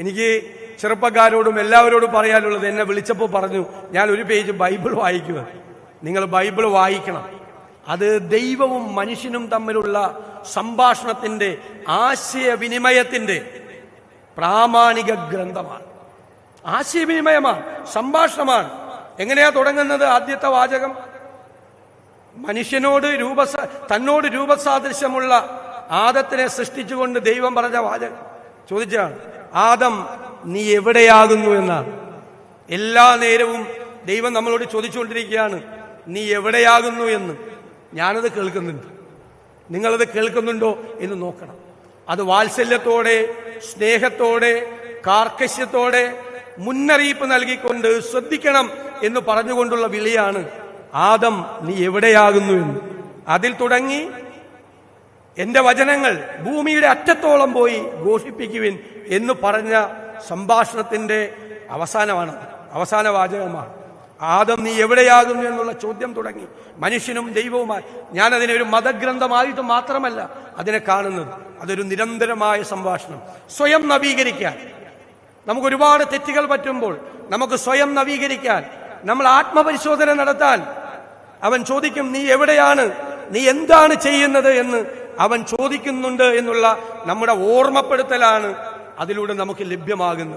എനിക്ക് ചെറുപ്പക്കാരോടും എല്ലാവരോടും പറയാനുള്ളത് എന്നെ വിളിച്ചപ്പോൾ പറഞ്ഞു ഞാൻ ഒരു പേജ് ബൈബിൾ വായിക്കുക. നിങ്ങൾ ബൈബിൾ വായിക്കണം. അത് ദൈവവും മനുഷ്യനും തമ്മിലുള്ള സംഭാഷണത്തിന്റെ ആശയവിനിമയത്തിന്റെ പ്രാമാണിക ഗ്രന്ഥമാണ്. ആശയവിനിമയമാണ് സംഭാഷണമാണ്. എങ്ങനെയാ തുടങ്ങുന്നത് ആദ്യത്തെ വാചകം? മനുഷ്യനോട് രൂപസ തന്നോട് രൂപസാദൃശ്യമുള്ള ആദത്തിനെ സൃഷ്ടിച്ചുകൊണ്ട് ദൈവം പറഞ്ഞ വാചകം. ചോദിച്ചാണ് ആദം നീ എവിടെയാകുന്നു എന്നാണ് എല്ലാ നേരവും ദൈവം നമ്മളോട് ചോദിച്ചുകൊണ്ടിരിക്കുകയാണ് നീ എവിടെയാകുന്നു എന്ന്? ഞാനത് കേൾക്കുന്നുണ്ട്. നിങ്ങളത് കേൾക്കുന്നുണ്ടോ എന്ന് നോക്കണം. അത് വാത്സല്യത്തോടെ സ്നേഹത്തോടെ കാർക്കശ്യത്തോടെ മുന്നറിയിപ്പ് നൽകിക്കൊണ്ട് ശ്രദ്ധിക്കണം എന്ന് പറഞ്ഞുകൊണ്ടുള്ള വിളിയാണ് ആദം നീ എവിടെയാകുന്നു എന്ന്? അതിൽ തുടങ്ങി എന്റെ വചനങ്ങൾ ഭൂമിയുടെ അറ്റത്തോളം പോയി ഘോഷിപ്പിക്കുവിൻ എന്ന് പറഞ്ഞ സംഭാഷണത്തിന്റെ അവസാനമാണ് അവസാന വാചകമാണ്. ആദം നീ എവിടെയാകുന്നു എന്നുള്ള ചോദ്യം തുടങ്ങി. മനുഷ്യനും ദൈവവുമായി. ഞാൻ അതിനെ ഒരു മതഗ്രന്ഥമായിട്ട് മാത്രമല്ല അതിനെ കാണുന്നത്. അതൊരു നിരന്തരമായ സംഭാഷണം. സ്വയം നവീകരിക്കാൻ. നമുക്ക് ഒരുപാട് തെറ്റുകൾ പറ്റുമ്പോൾ നമുക്ക് സ്വയം നവീകരിക്കാൻ. നമ്മൾ ആത്മപരിശോധന നടത്താൻ. അവൻ ചോദിക്കും നീ എവിടെയാണ്? നീ എന്താണ് ചെയ്യുന്നത് എന്ന് അവൻ ചോദിക്കുന്നുണ്ട് എന്നുള്ള നമ്മുടെ ഓർമ്മപ്പെടുത്തലാണ് അതിലൂടെ നമുക്ക് ലഭ്യമാകുന്നത്.